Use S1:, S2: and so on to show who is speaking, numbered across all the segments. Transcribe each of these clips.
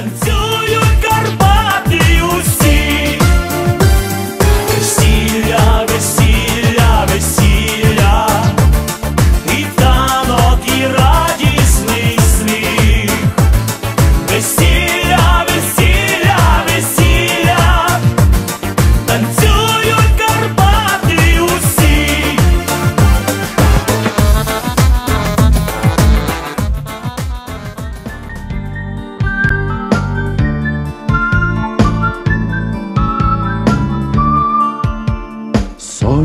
S1: until you're gone.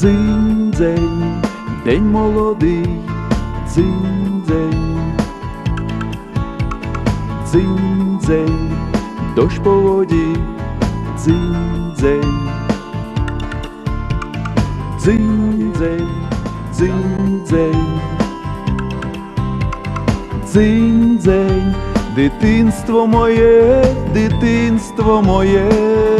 S2: Дзинь-дзень, день молодий, дзинь-дзень, дзинь-дзень, дощ по воді, дзинь-дзень, дзинь-дзень, дзинь-дзень, дзинь-дзень, дитинство моє, дитинство моє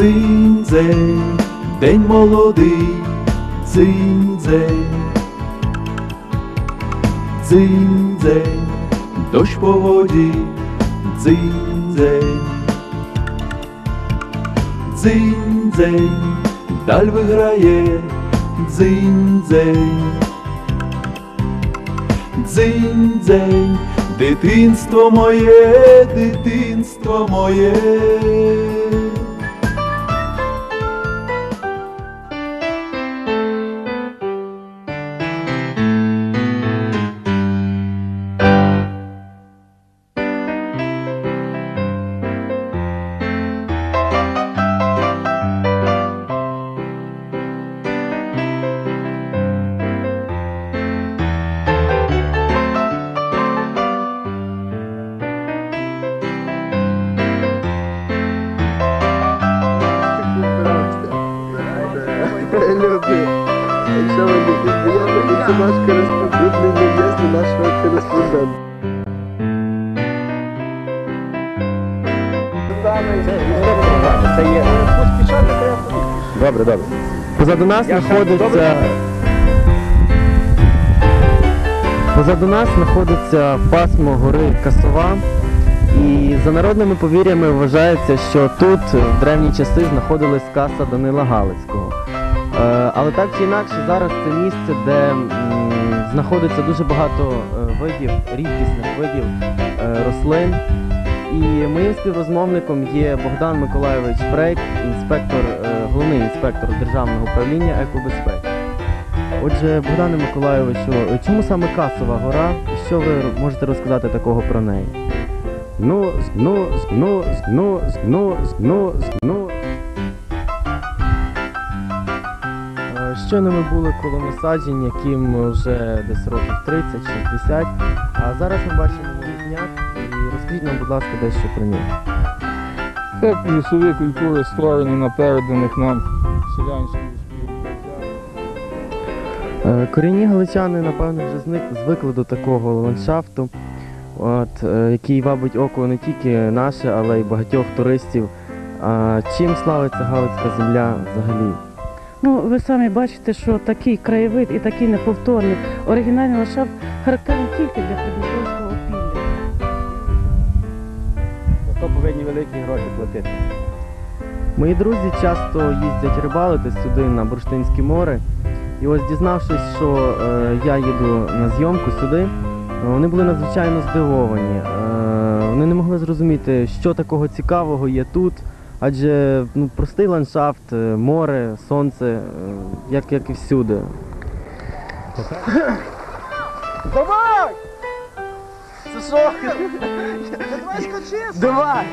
S2: Дзинь-дзень, день молодий, дзинь-дзень, дзинь-дзень, дощ по воді, дзинь-дзень, дзинь-дзень, даль виграє, дзинь-дзень, дзинь-дзень, дитинство моє, дитинство моє.
S3: Наш кореспондент, нев'язний нашого кореспондента.
S4: Це є. Добре, добре. Позаду нас знаходиться. Позаду нас знаходиться пасмо гори Касова. І за народними повір'ями вважається, що тут в древні часи знаходилась каса Данила Галицького. Е, Але так чи інакше, зараз це місце, де знаходиться дуже багато е, видів, рідкісних видів е, рослин. І моїм співрозмовником є Богдан Миколайович Фрейк, інспектор, головний інспектор Державного управління екобезпеки. Отже, Богдане Миколайовичу, е, чому саме Касова гора що ви можете розказати такого про неї? Ну, з- ну, ну, ну, ну, ну, ну. Щойно ми були коло насаджень, яким вже десь років 30-60, а зараз ми бачимо молодняк, і розкажіть нам, будь ласка, дещо про нього.
S5: Це лісові культури створені на переданих нам селянською співпрацею.
S4: Е, Корінні галичани, напевно, вже зник, звикли до такого ландшафту, от, е, який вабить око не тільки наше, але й багатьох туристів. А чим славиться Галицька земля взагалі?
S6: Ну, ви самі бачите, що такий краєвид і такий неповторний оригінальний ландшафт характерний тільки для Придністровського опілля.
S4: За то повинні великі гроші платити. Мої друзі часто їздять рибалити сюди на Бурштинське море. І ось дізнавшись, що е, я їду на зйомку сюди, е, вони були надзвичайно здивовані. Е, вони не могли зрозуміти, що такого цікавого є тут. Адже ну, простий ландшафт, е, море, сонце, е, як, як і всюди. Давай! Це що? Давай скочи! Давай!